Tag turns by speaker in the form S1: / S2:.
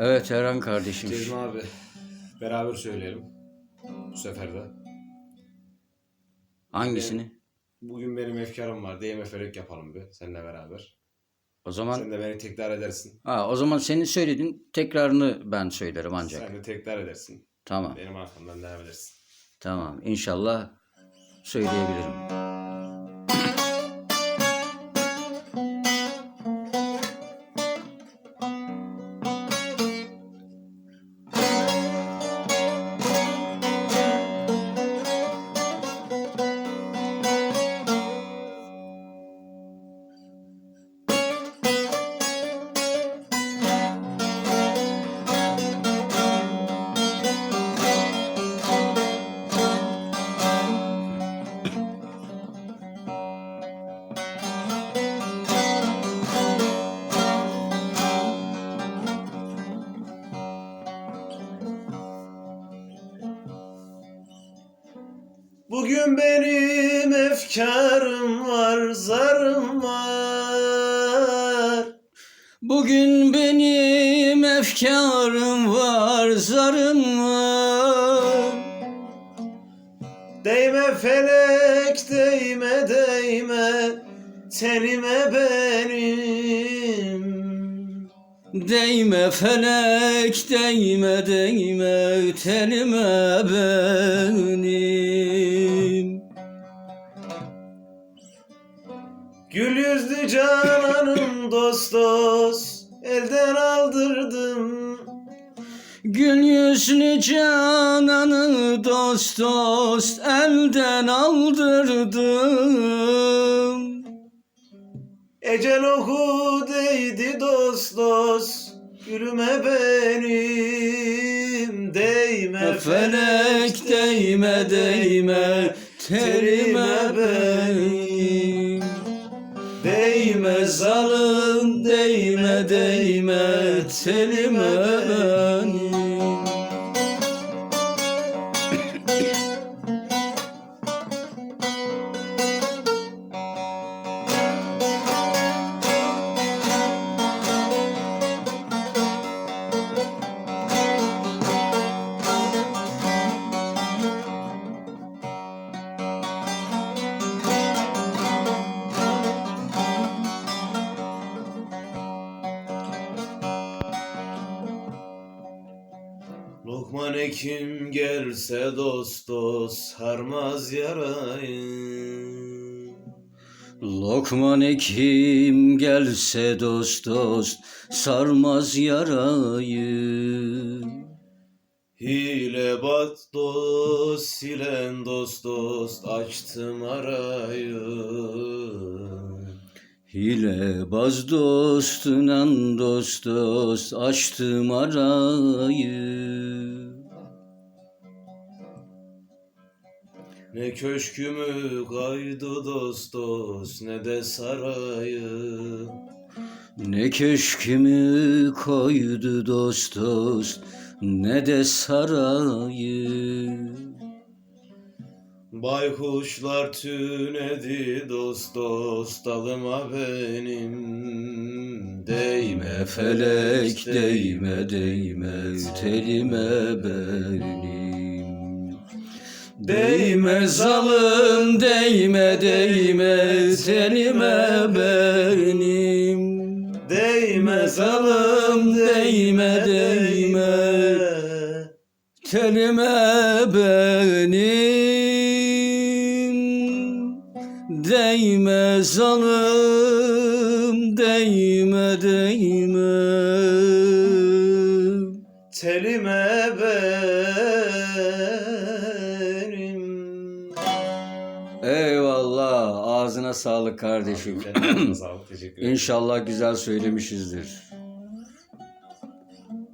S1: Evet Erhan kardeşim.
S2: Cezmi abi beraber söyleyelim. Bu sefer de.
S1: Hangisini?
S2: Bugün benim efkarım var. DMF'lik yapalım bir seninle beraber.
S1: O zaman
S2: Sen de beni tekrar edersin.
S1: ha, o zaman senin söylediğin tekrarını ben söylerim ancak.
S2: Sen de tekrar edersin.
S1: Tamam.
S2: Benim arkamdan devam edersin.
S1: Tamam. İnşallah söyleyebilirim.
S2: Bugün benim efkarım var, zarım var.
S1: Bugün benim efkarım var, zarım var.
S2: Değme felek, değme değme, tenime benim.
S1: Değme felek, değme değme tenime benim.
S2: Gül yüzlü cananım dost dost, elden aldırdım.
S1: Gül yüzlü cananı dost dost elden aldırdım.
S2: Ecel oku değdi dost dost, gülüme benim. Değme
S1: Felek değme değme terime benim. Değme zalim değme değme telime benim.
S2: Lokman Hekim gelse dost dost sarmaz yarayı.
S1: Lokman Hekim gelse dost dost sarmaz yarayı.
S2: Hile bat dost silen dost dost açtım arayı.
S1: Hile baz dostunan dost dost açtım arayı.
S2: Ne köşkümü kaydı dost dost ne de sarayı.
S1: Ne köşkümü koydu dost dost ne de sarayı.
S2: Baykuşlar tünedi dost dost dalıma benim.
S1: Değme felek değme değme telime benim. Değme zalim değme değme telime benim.
S2: Değme
S1: zalim değme değme telime benim. Değme zalim değme değme.
S2: Telime benim.
S1: Eyvallah ağzına sağlık kardeşim.
S2: Kendine sağlık teşekkür ederim.
S1: İnşallah güzel söylemişizdir.